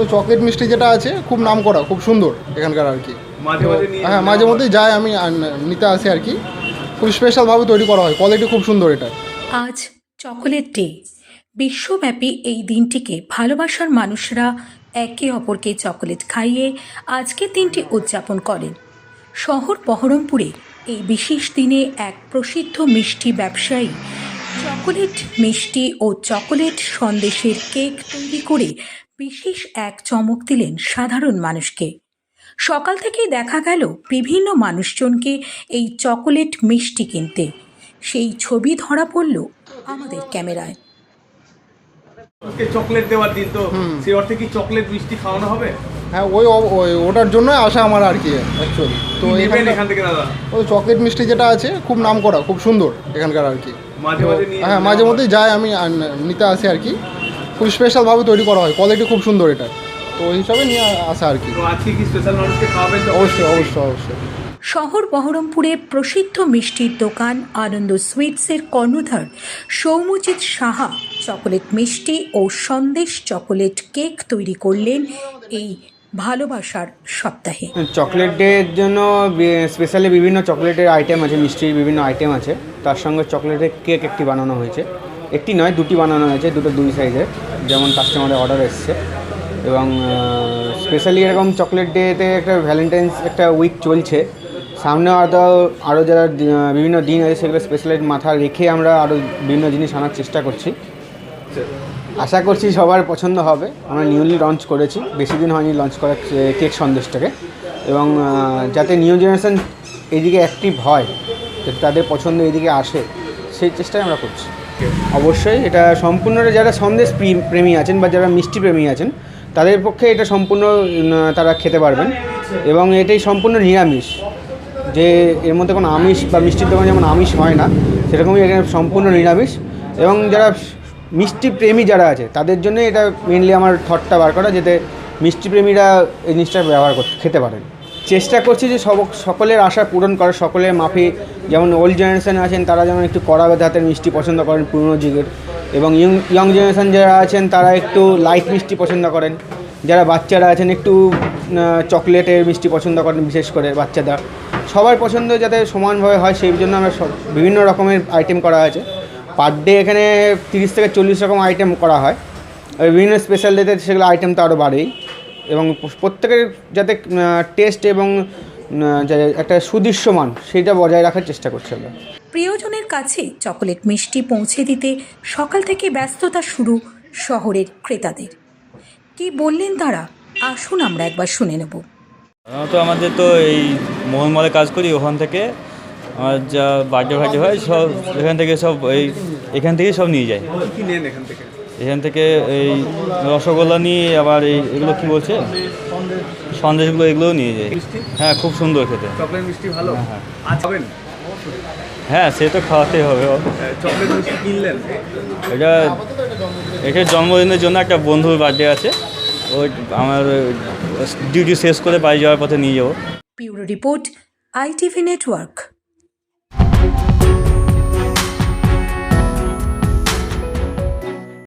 ওই চকলেট মিষ্টি যেটা আছে খুব নাম করা খুব সুন্দর এখানকার আর কি। হ্যাঁ মাঝে মধ্যেই যাই আমি নিতে আসি আর কি। খুব স্পেশালভাবে তৈরি করা হয় কোয়ালিটি খুব সুন্দর এটা। আজ চকোলেট ডে। বিশ্বব্যাপী এই দিনটিকে ভালোবাসার মানুষরা একে অপরকে চকোলেট খাইয়ে আজকের দিনটি উদযাপন করেন। শহর বহরমপুরে এই বিশেষ দিনে এক প্রসিদ্ধ মিষ্টি ব্যবসায়ী চকোলেট মিষ্টি ও চকোলেট সন্দেশের কেক তৈরি করে বিশেষ এক চমক দিলেন সাধারণ মানুষকে। সকাল থেকেই দেখা গেল বিভিন্ন মানুষজনকে এই চকোলেট মিষ্টি কিনতে। সেই ছবি ধরা পড়ল আমাদের ক্যামেরায়। চকলেট দেওয়ার দিন তো। সেই অর্থে কি চকলেট মিষ্টি খাওয়ানো হবে? হ্যাঁ ওই ওই ওটার জন্যই আসা আমার আর কি অ্যাকচুয়ালি তো এখান থেকে দাদা? ওই চকলেট মিষ্টি যেটা আছে খুব নাম করা খুব সুন্দর এখানকার আর কি। মাঝে মাঝে হ্যাঁ মাঝে মধ্যেই যাই আমি নিতে আসি আর কি। খুব স্পেশালভাবে তৈরি করা হয়। কোয়ালিটি খুব সুন্দর এটা। তো ওই হিসাবে নিয়ে আসা আর কি। তো আজকে কি স্পেশাল মানুষকে খাওয়াবেন? অবশ্যই অবশ্যই অবশ্যই। শহর বহরমপুরে প্রসিদ্ধ মিষ্টির দোকান আনন্দ সুইটসের কর্ণধার সৌমজিৎ সাহা চকোলেট মিষ্টি ও সন্দেশ চকোলেট কেক তৈরি করলেন এই ভালোবাসার সপ্তাহে। চকলেট ডের জন্য স্পেশালি বিভিন্ন চকলেটের আইটেম আছে মিষ্টির বিভিন্ন আইটেম আছে। তার সঙ্গে চকলেটের কেক একটি বানানো হয়েছে। একটি নয়, দুটি বানানো হয়েছে, দুটো দুই সাইজের যেমন কাস্টমারের অর্ডার এসছে। এবং স্পেশালি এরকম চকলেট ডেতে একটা ভ্যালেন্টাইন্স একটা উইক চলছে। সামনে আরও আরও যারা বিভিন্ন দিন আছে, সেগুলো স্পেশালি মাথা রেখে আমরা আরও বিভিন্ন জিনিস আনার চেষ্টা করছি। আশা করছি সবার পছন্দ হবে। আমরা নিউলি লঞ্চ করেছি। বেশি দিন হয়নি লঞ্চ করা কেক সন্দেশটাকে। এবং যাতে নিউ জেনারেশান এইদিকে অ্যাক্টিভ হয় তাদের পছন্দ এদিকে আসে, সেই চেষ্টাই আমরা করছি। অবশ্যই, এটা সম্পূর্ণ যারা সন্দেশ প্রি- প্রেমী আছেন বা যারা মিষ্টি প্রেমী আছেন, তাদের পক্ষে এটা সম্পূর্ণ তারা খেতে পারবেন। এবং এটাই সম্পূর্ণ নিরামিষ। যে এর মধ্যে কোনো আমিষ বা মিষ্টির দোকানে যেমন আমিষ হয় না, সেরকমই এখানে সম্পূর্ণ নিরামিষ। এবং যারা মিষ্টি প্রেমী যারা আছে, তাদের জন্য এটা মেনলি আমার থটটা বার করা, যাতে মিষ্টি প্রেমীরা এই জিনিসটা ব্যবহার করতে, খেতে পারেন। চেষ্টা করছি যে সব সকলের আশা পূরণ করার, সকলের মাফি, যেমন ওল্ড জেনারেশন আছেন, তারা যেমন একটু কড়া হাতের মিষ্টি পছন্দ করেন পুরনো যুগের। এবং ইয়ং ইয়ং জেনারেশান যারা আছেন, তারা একটু লাইট মিষ্টি পছন্দ করেন। যারা বাচ্চারা আছেন, একটু চকলেটের মিষ্টি পছন্দ করেন, বিশেষ করে বাচ্চারা। সবার পছন্দ যাতে সমানভাবে হয়, সেই জন্য আমরা সব বিভিন্ন রকমের আইটেম করা আছে পার ডে এখানে তিরিশ থেকে চল্লিশ রকম আইটেম করা হয়। বিভিন্ন স্পেশাল ডেতে সেগুলো আইটেম তো আরও বাড়েই। এবং প্রত্যেকের যাতে টেস্ট এবং একটা সুদৃশ্যমান সেটা বজায় রাখার চেষ্টা করছি আমরা। প্রিয়জনের কাছে চকোলেট মিষ্টি পৌঁছে দিতে সকাল থেকে ব্যস্ততা শুরু শহরের ক্রেতাদের। কি বললেন তারা? আসুন আমরা একবার শুনে নেব। সাধারণত আমাদের তো এই মোহনমলে কাজ করি ওখান থেকে। আমার যা বার্থডে ফার্থডে হয় সব এখান থেকে সব এই এখান থেকেই সব নিয়ে যায় কি কি নেন এখান থেকে? এখান থেকে এই রসগোল্লা নিয়ে আবার এই এগুলো কী বলছে? সন্দেশগুলো এগুলোও নিয়ে যায়। মিষ্টি? হ্যাঁ খুব সুন্দর খেতে। চকলেট মিষ্টি ভালো? হ্যাঁ, আজ হ্যাঁ সে তো খাওয়াতেই হবে। চকলেট এটা এটা জন্মদিনের জন্য একটা বন্ধুর বার্থডে আছে। ওই আমার ডিউটি শেষ করে বাড়ি যাওয়ার পথে নিয়ে যাব। Report ITV network.